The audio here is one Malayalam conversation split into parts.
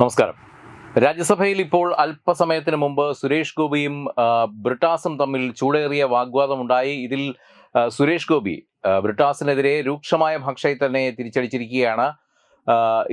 നമസ്കാരം. രാജ്യസഭയിൽ ഇപ്പോൾ അല്പസമയത്തിന് മുമ്പ് സുരേഷ് ഗോപിയും ബ്രിട്ടാസും തമ്മിൽ ചൂടേറിയ വാഗ്വാദമുണ്ടായി. ഇതിൽ സുരേഷ് ഗോപി ബ്രിട്ടാസിനെതിരെ രൂക്ഷമായ ഭാഷയിൽ തന്നെ തിരിച്ചടിച്ചിരിക്കുകയാണ്.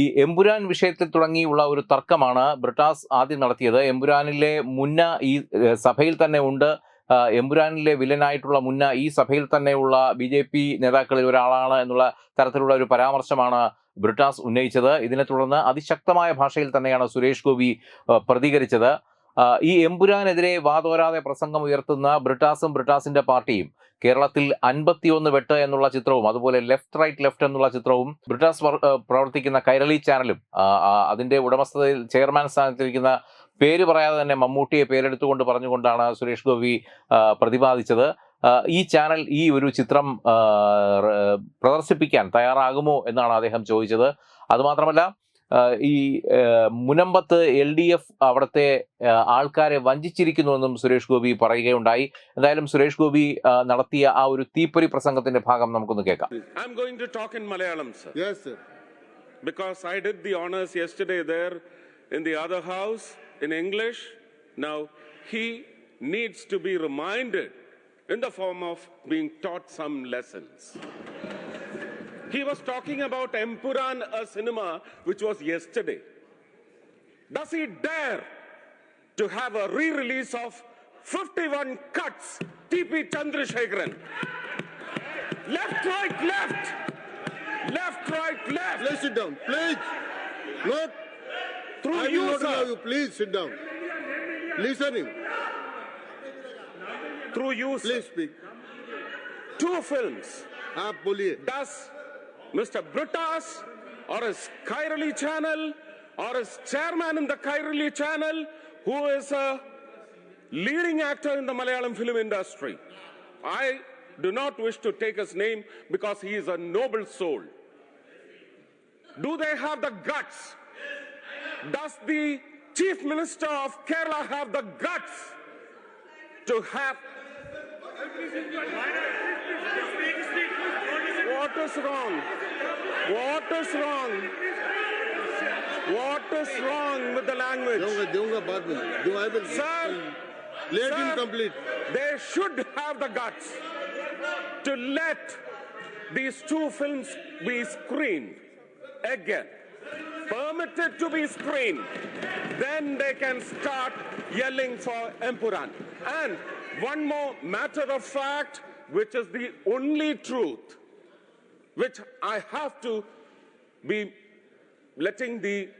ഈ എമ്പുരാൻ വിഷയത്തിൽ തുടങ്ങിയുള്ള ഒരു തർക്കമാണ് ബ്രിട്ടാസ് ആദ്യം നടത്തിയത്. എമ്പുരാനിലെ മുന്ന ഈ സഭയിൽ തന്നെ ഉണ്ട്. എമ്പുരാനിലെ വില്ലനായിട്ടുള്ള മുന്ന ഈ സഭയിൽ തന്നെയുള്ള ബി ജെ പി നേതാക്കളിൽ ഒരാളാണ് എന്നുള്ള തരത്തിലുള്ള ഒരു പരാമർശമാണ് ബ്രിട്ടാസ് ഉന്നയിച്ചത്. ഇതിനെ തുടർന്ന് അതിശക്തമായ ഭാഷയിൽ തന്നെയാണ് സുരേഷ് ഗോപി പ്രതികരിച്ചത്. ഈ എമ്പുരാനെതിരെ വാതോരാതെ പ്രസംഗം ഉയർത്തുന്ന ബ്രിട്ടാസും ബ്രിട്ടാസിന്റെ പാർട്ടിയും കേരളത്തിൽ അൻപത്തിയൊന്ന് വെട്ട് എന്നുള്ള ചിത്രവും അതുപോലെ ലെഫ്റ്റ് റൈറ്റ് ലെഫ്റ്റ് എന്നുള്ള ചിത്രവും ബ്രിട്ടാസ് പ്രവർത്തിക്കുന്ന കൈരളി ചാനലും അതിന്റെ ഉടമസ്ഥതയിൽ ചെയർമാൻ സ്ഥാനത്തിരിക്കുന്ന പേര് പറയാതെ തന്നെ മമ്മൂട്ടിയെ പേരെടുത്തുകൊണ്ട് പറഞ്ഞുകൊണ്ടാണ് സുരേഷ് ഗോപി പ്രതിപാദിച്ചത്. ഈ ചാനൽ ഈ ഒരു ചിത്രം പ്രദർശിപ്പിക്കാൻ തയ്യാറാകുമോ എന്നാണ് അദ്ദേഹം ചോദിച്ചത്. അതുമാത്രമല്ല ഈ മുനമ്പത്ത് എൽ ഡി എഫ് അവിടുത്തെ ആൾക്കാരെ വഞ്ചിച്ചിരിക്കുന്നുവെന്നും സുരേഷ് ഗോപി പറയുകയുണ്ടായി. എന്തായാലും സുരേഷ് ഗോപി നടത്തിയ ആ ഒരു തീപ്പൊരി പ്രസംഗത്തിന്റെ ഭാഗം നമുക്കൊന്ന് കേൾക്കാം. I'm going to talk in Malayalam sir yes sir because I did the honours yesterday there. In the other house in English. Now, he needs to be reminded in the form of being taught some lessons. He was talking about Empuran, a cinema which was yesterday. Does he dare to have a re release of 51 cuts, TP Chandrasekharan? Left, right, left! Left, right, left! Please sit down. Please. Not Through I will you, not allow sir. you. Please sit down. Listening. Through you, sir. Please speak. Two films. आप बोलिए Does Mr. Brutas or his Kairali channel or his chairman in the Kairali channel, who is a leading actor in the Malayalam film industry, I do not wish to take his name because he is a noble soul. Do they have the guts? does the Chief Minister of Kerala have the guts to have... What is wrong? What is wrong? What is wrong with the language? Sir, let him complete. They should have the guts to let these two films be screened again. Permitted to be screened. Then they can start yelling for Empuran. And one more matter of fact, which is the only truth, which I have to be letting the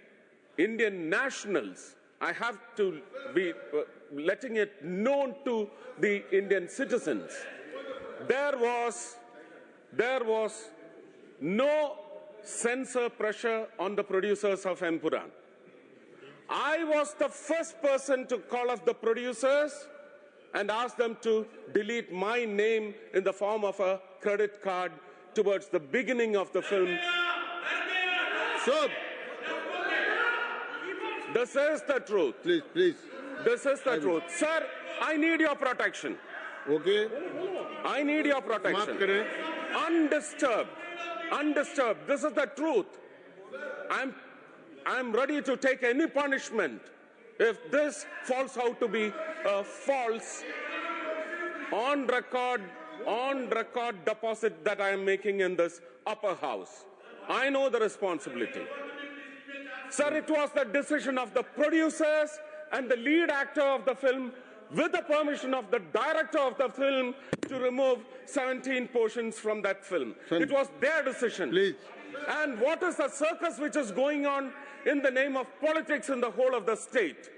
Indian nationals, I have to be uh, letting it known to the Indian citizens. There was, there was no censor pressure on the producers of Empuran. I was the first person to call off the producers and ask them to delete my name in the form of a credit card towards the beginning of the film. So, this is the truth. Please, please. This is the I truth. Will. Sir, I need your protection. Okay. I need your protection. Undisturbed. Undisturbed. This is the truth. I'm I'm ready to take any punishment if this falls out to be a false on record on record deposit that I am making in this upper house. I know the responsibility. Sir, it was the decision of the producers and the lead actor of the film, with the permission of the director of the film, to remove 17 portions from that film. It was their decision. Please. And what is the circus which is going on in the name of politics in the whole of the state?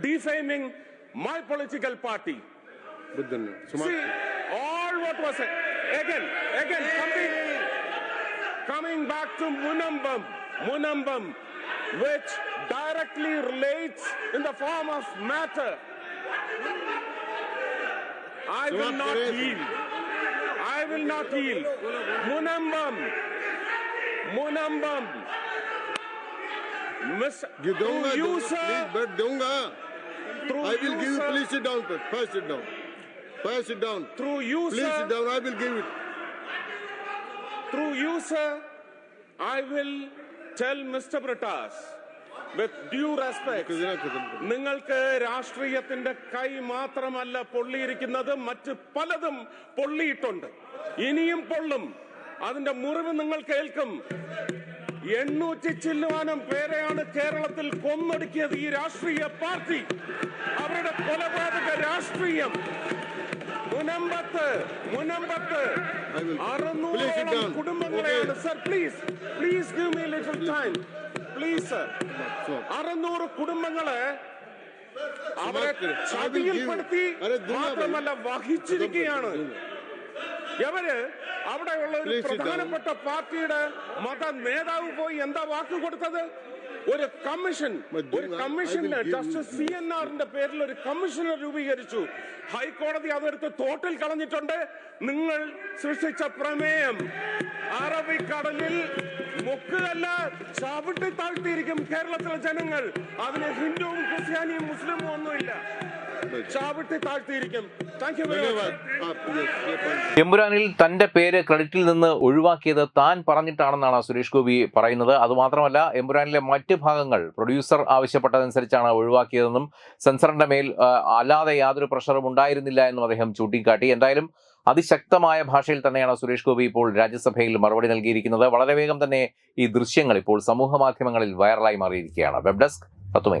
Defaming my political party. See, all what was said. Again, again, coming, coming back to Munambam, Munambam, which directly relates in the form of matter I will not yield. I will not yield. Munambam. Munambam. Miss, you through you, sir. Please, but dunga. I will you, give you. Please sit down first. First sit down. First sit down. Through you, please sir. Please sit down. I will give it. Through you, sir. I will tell Mr. Pratas. With due respect നിങ്ങൾക്ക് രാഷ്ട്രീയത്തിന്റെ കൈ മാത്രമല്ല പൊള്ളിയിരിക്കുന്നത് മറ്റ് പലതും പൊള്ളിയിട്ടുണ്ട്. ഇനിയും പൊള്ളും. അതിന്റെ മുറിവ് നിങ്ങൾ കേൾക്കും. എണ്ണൂറ്റി ചില്ലുവാനം പേരെയാണ് കേരളത്തിൽ കൊന്നൊടുക്കിയത് ഈ രാഷ്ട്രീയ പാർട്ടി. അവരുടെ കൊലപാതക രാഷ്ട്രീയം. മുനമ്പത്ത് മുനമ്പത്ത്. അറുന്നൂറോളം കുടുംബങ്ങളെയാണ്. Sir please please give me little time please അറുന്നൂറ് കുടുംബങ്ങളെ അവരെ. ചതിയിൽപ്പെടുത്തി. മാത്രമല്ല വഹിച്ചിരിക്കുകയാണ് എവര് അവിടെയുള്ള ഒരു പ്രധാനപ്പെട്ട പാർട്ടിയുടെ മത നേതാവ് പോയി എന്താ വാക്ക് കൊടുത്തത് ഒരു കമ്മീഷൻ ഒരു കമ്മീഷൻ ജസ്റ്റിസ് സി എൻ ആറിന്റെ പേരിൽ ഒരു കമ്മീഷനെ രൂപീകരിച്ചു. ഹൈക്കോടതി അതെടുത്ത് തോട്ടിൽ കളഞ്ഞിട്ടുണ്ട്. നിങ്ങൾ സൃഷ്ടിച്ച പ്രമേയം അറബിക്കടലിൽ മുക്കുകല്ല ചവിട്ടി താഴ്ത്തിയിരിക്കും കേരളത്തിലെ ജനങ്ങൾ. അതിന് ഹിന്ദുവും ക്രിസ്ത്യാനിയും മുസ്ലിമും ഒന്നുമില്ല. ചാവിട്ടി എമ്പുരാനിൽ തന്റെ പേര് ക്രെഡിറ്റിൽ നിന്ന് ഒഴിവാക്കിയത് താൻ പറഞ്ഞിട്ടാണെന്നാണ് സുരേഷ് ഗോപി പറയുന്നത്. അതുമാത്രമല്ല എമ്പുരാനിലെ മറ്റ് ഭാഗങ്ങൾ പ്രൊഡ്യൂസർ ആവശ്യപ്പെട്ടതനുസരിച്ചാണ് ഒഴിവാക്കിയതെന്നും സെൻസറിന്റെ മേൽ അല്ലാതെ യാതൊരു പ്രഷറും ഉണ്ടായിരുന്നില്ല എന്നും അദ്ദേഹം ചൂണ്ടിക്കാട്ടി. എന്തായാലും അതിശക്തമായ ഭാഷയിൽ തന്നെയാണ് സുരേഷ് ഗോപി ഇപ്പോൾ രാജ്യസഭയിൽ മറുപടി നൽകിയിരിക്കുന്നത്. വളരെ വേഗം തന്നെ ഈ ദൃശ്യങ്ങൾ ഇപ്പോൾ സമൂഹ മാധ്യമങ്ങളിൽ വൈറലായി മാറിയിരിക്കുകയാണ്. Web desk പത്തുമൈ